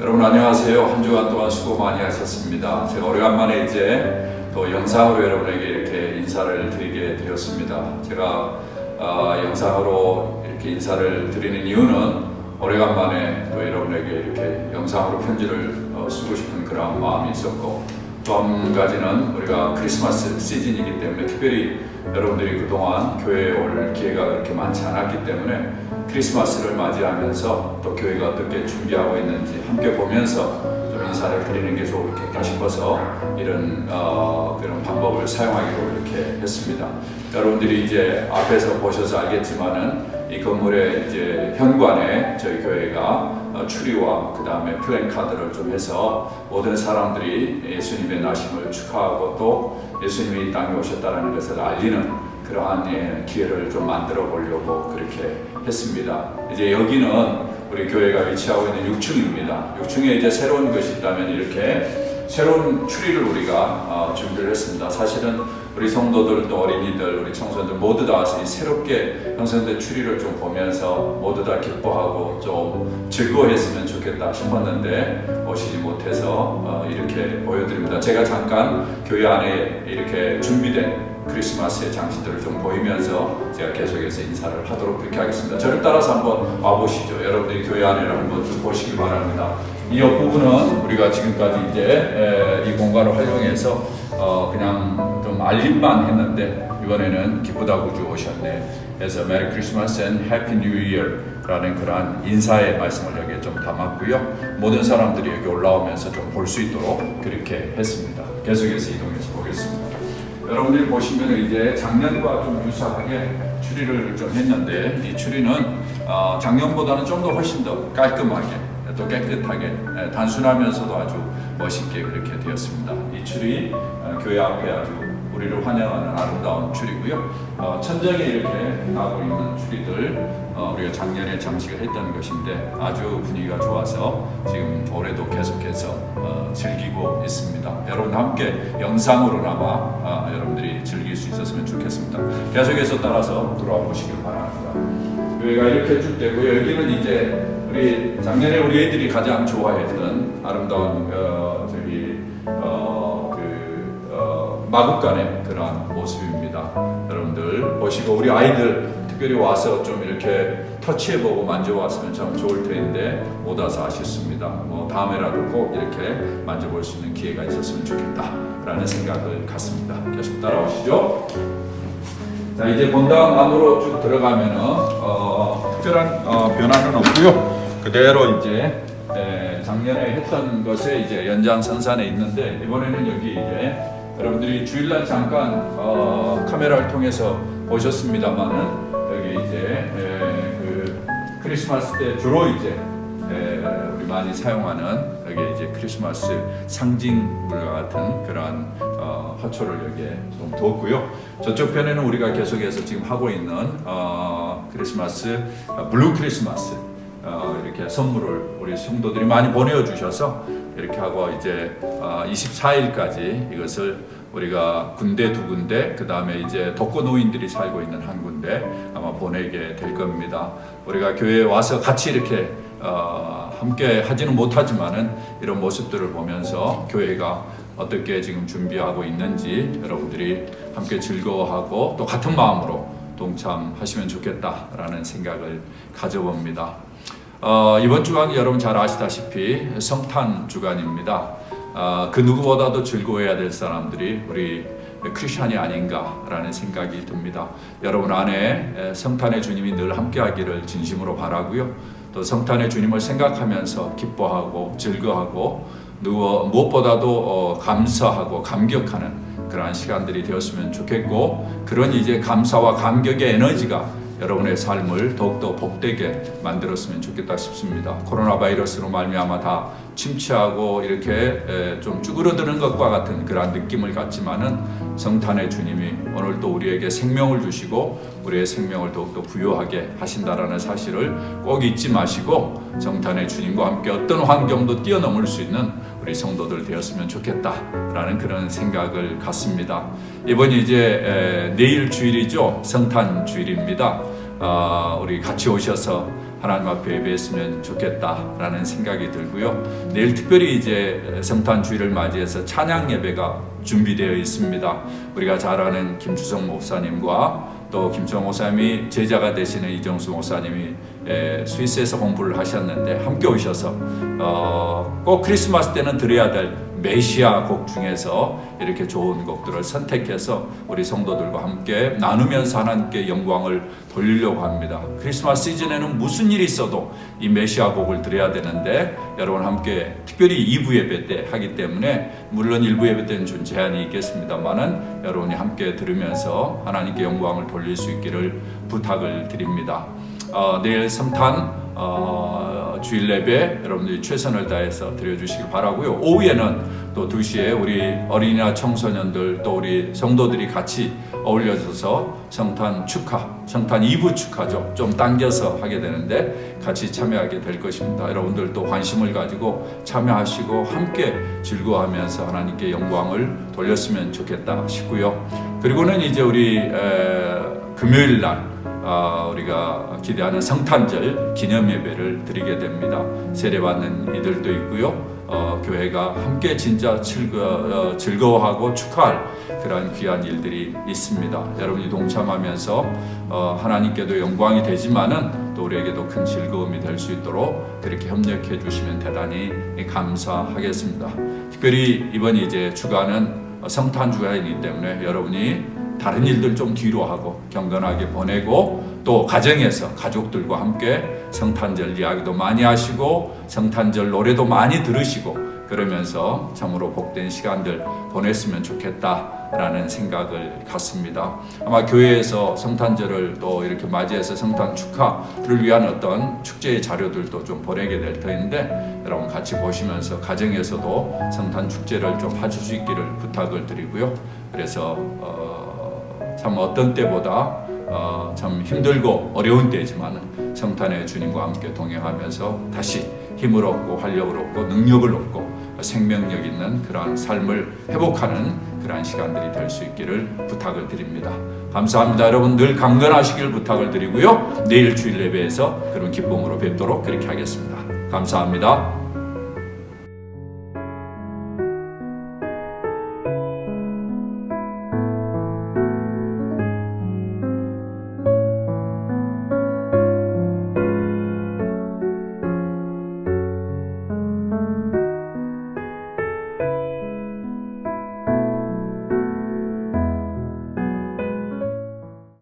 여러분 안녕하세요. 한 주간 동안 수고 많이 하셨습니다. 제가 오래간만에 이제 또 영상으로 여러분에게 이렇게 인사를 드리게 되었습니다. 제가 아, 영상으로 이렇게 인사를 드리는 이유는 오래간만에 또 여러분에게 이렇게 영상으로 편지를 어, 쓰고 싶은 그런 마음이 있었고 또 한 가지는 우리가 크리스마스 시즌이기 때문에 특별히 여러분들이 그동안 교회에 올 기회가 그렇게 많지 않았기 때문에 크리스마스를 맞이하면서 또 교회가 어떻게 준비하고 있는지 함께 보면서 좀 인사를 드리는 게 좋겠다 싶어서 이런 어, 그런 방법을 사용하기로 이렇게 했습니다. 여러분들이 이제 앞에서 보셔서 알겠지만은 이 건물의 이제 현관에 저희 교회가 어, 추리와 그 다음에 플랜카드를 좀 해서 모든 사람들이 예수님의 나심을 축하하고 또 예수님이 이 땅에 오셨다는 것을 알리는 그러한 예, 기회를 좀 만들어 보려고 그렇게 했습니다. 이제 여기는 우리 교회가 위치하고 있는 6층입니다. 6층에 이제 새로운 것이 있다면 이렇게 새로운 추리를 우리가 어, 준비를 했습니다. 사실은 우리 성도들 또 어린이들 우리 청소년들 모두 다이 새롭게 형성된 추리를 좀 보면서 모두 다 기뻐하고 좀 즐거워했으면 좋겠다 싶었는데 오시지 못해서 어, 이렇게 보여드립니다. 제가 잠깐 교회 안에 이렇게 준비된 크리스마스의 장식들을 좀 보이면서 제가 계속해서 인사를 하도록 그렇게 하겠습니다. 저를 따라서 한번 와보시죠. 여러분들이 교회 안에를 한번 좀 보시기 바랍니다. 이 옆부분은 우리가 지금까지 이제 에, 이 공간을 활용해서 어, 그냥 좀 알림만 했는데 이번에는 기쁘다 구주 오셨네. 그래서 메리 크리스마스 앤 해피 뉴 이어라는 그러한 인사의 말씀을 여기에 좀 담았고요. 모든 사람들이 여기 올라오면서 좀 볼 수 있도록 그렇게 했습니다. 계속해서 이동해서 보겠습니다. 여러분들이 보시면 이제 작년과 좀 유사하게 추리를 좀 했는데 이 추리는 어, 작년보다는 좀 더 훨씬 더 깔끔하게 또 깨끗하게 에, 단순하면서도 아주 멋있게 그렇게 되었습니다. 이 추리 어, 교회 앞에 아주 우리를 환영하는 아름다운 추리고요. 어, 천정에 이렇게 나고 있는 추리들 어, 우리가 작년에 장식을 했던 것인데 아주 분위기가 좋아서 지금 올해도 계속해서 어, 즐기고 있습니다. 여러분 함께 영상으로나마 어, 여러분들이 즐길 수 있었으면 좋겠습니다. 계속해서 따라서 들어와 보시길 바랍니다. 교회가 이렇게 줄 때고요. 여기는 이제 우리 작년에 우리 애들이 가장 좋아했던 아름다운 어, 저기 마국간의 그런 모습입니다. 여러분들 보시고 우리 아이들 특별히 와서 좀 이렇게 터치해보고 만져봤으면 참 좋을 텐데 못 와서 아쉽습니다. 뭐 다음에라도 꼭 이렇게 만져볼 수 있는 기회가 있었으면 좋겠다라는 생각을 갖습니다. 계속 따라오시죠. 자 이제 본당 안으로 쭉 들어가면은 어, 특별한 어, 변화는 없고요. 그대로 이제 에, 작년에 했던 것에 이제 연장선상에 있는데 이번에는 여기 이제 여러분들이 주일날 잠깐 어, 카메라를 통해서 보셨습니다만은 여기 이제 에, 그 크리스마스 때 주로 이제 에, 우리 많이 사용하는 여기 이제 크리스마스 상징물과 같은 그런 어, 화초를 여기에 좀 두었고요. 저쪽 편에는 우리가 계속해서 지금 하고 있는 어, 크리스마스 어, 블루 크리스마스 어, 이렇게 선물을 우리 성도들이 많이 보내주셔서 이렇게 하고 이제 어, 24일까지 이것을 우리가 군대 두 군데 그 다음에 이제 독거 노인들이 살고 있는 한 군데 아마 보내게 될 겁니다. 우리가 교회에 와서 같이 이렇게 어, 함께 하지는 못하지만은 이런 모습들을 보면서 교회가 어떻게 지금 준비하고 있는지 여러분들이 함께 즐거워하고 또 같은 마음으로 동참하시면 좋겠다라는 생각을 가져봅니다. 어, 이번 주간 여러분 잘 아시다시피 성탄 주간입니다. 어, 그 누구보다도 즐거워해야 될 사람들이 우리 크리스천이 아닌가라는 생각이 듭니다. 여러분 안에 성탄의 주님이 늘 함께하기를 진심으로 바라고요. 또 성탄의 주님을 생각하면서 기뻐하고 즐거워하고 누구 무엇보다도 어, 감사하고 감격하는 그러한 시간들이 되었으면 좋겠고 그런 이제 감사와 감격의 에너지가 여러분의 삶을 더욱더 복되게 만들었으면 좋겠다 싶습니다. 코로나 바이러스로 말미암아 다 침체하고 이렇게 에, 좀 쭈그러드는 것과 같은 그러한 느낌을 갖지만은 성탄의 주님이 오늘 또 우리에게 생명을 주시고 우리의 생명을 더욱더 부여하게 하신다라는 사실을 꼭 잊지 마시고 성탄의 주님과 함께 어떤 환경도 뛰어넘을 수 있는 우리 성도들 되었으면 좋겠다라는 그런 생각을 갖습니다. 이번이 이제 에, 내일 주일이죠. 성탄 주일입니다. 어, 우리 같이 오셔서 하나님 앞에 예배했으면 좋겠다라는 생각이 들고요. 내일 특별히 이제 성탄 주일을 맞이해서 찬양 예배가 준비되어 있습니다. 우리가 잘 아는 김주성 목사님과 또 김주성 목사님이 제자가 되시는 이정수 목사님이 에, 스위스에서 공부를 하셨는데 함께 오셔서 어, 꼭 크리스마스 때는 들어야 될 메시아 곡 중에서 이렇게 좋은 곡들을 선택해서 우리 성도들과 함께 나누면서 하나님께 영광을 돌리려고 합니다. 크리스마스 시즌에는 무슨 일이 있어도 이 메시아 곡을 드려야 되는데 여러분 함께 특별히 2부 예배 때 하기 때문에 물론 1부 예배 때는 좀 제한이 있겠습니다만은 여러분이 함께 들으면서 하나님께 영광을 돌릴 수 있기를 부탁을 드립니다. 어, 내일 성탄 어, 주일 예배 여러분들이 최선을 다해서 드려주시기 바라고요. 오후에는 또 2시에 우리 어린이나 청소년들 또 우리 성도들이 같이 어울려져서 성탄 축하, 성탄 2부 축하죠. 좀 당겨서 하게 되는데 같이 참여하게 될 것입니다. 여러분들도 관심을 가지고 참여하시고 함께 즐거워하면서 하나님께 영광을 돌렸으면 좋겠다 싶고요. 그리고는 이제 우리 에, 금요일 날 아, 우리가 기대하는 성탄절 기념 예배를 드리게 됩니다. 세례받는 이들도 있고요. 어, 교회가 함께 진짜 즐거, 어, 즐거워하고 축하할 그러한 귀한 일들이 있습니다. 여러분이 동참하면서 어, 하나님께도 영광이 되지만은 또 우리에게도 큰 즐거움이 될 수 있도록 그렇게 협력해 주시면 대단히 감사하겠습니다. 특별히 이번 이제 주간은 성탄 주간이기 때문에 여러분이 다른 일들 좀 뒤로 하고 경건하게 보내고 또 가정에서 가족들과 함께 성탄절 이야기도 많이 하시고 성탄절 노래도 많이 들으시고 그러면서 참으로 복된 시간들 보냈으면 좋겠다라는 생각을 갖습니다. 아마 교회에서 성탄절을 또 이렇게 맞이해서 성탄 축하를 위한 어떤 축제의 자료들도 좀 보내게 될 터인데 여러분 같이 보시면서 가정에서도 성탄 축제를 좀 하실 수 있기를 부탁을 드리고요. 그래서 어, 참 어떤 때보다 어, 참 힘들고 어려운 때지만 성탄의 주님과 함께 동행하면서 다시 힘을 얻고 활력을 얻고 능력을 얻고 생명력 있는 그러한 삶을 회복하는 그러한 시간들이 될 수 있기를 부탁을 드립니다. 감사합니다. 여러분 늘 강건하시길 부탁을 드리고요. 내일 주일 예배에서 그런 기쁨으로 뵙도록 그렇게 하겠습니다. 감사합니다.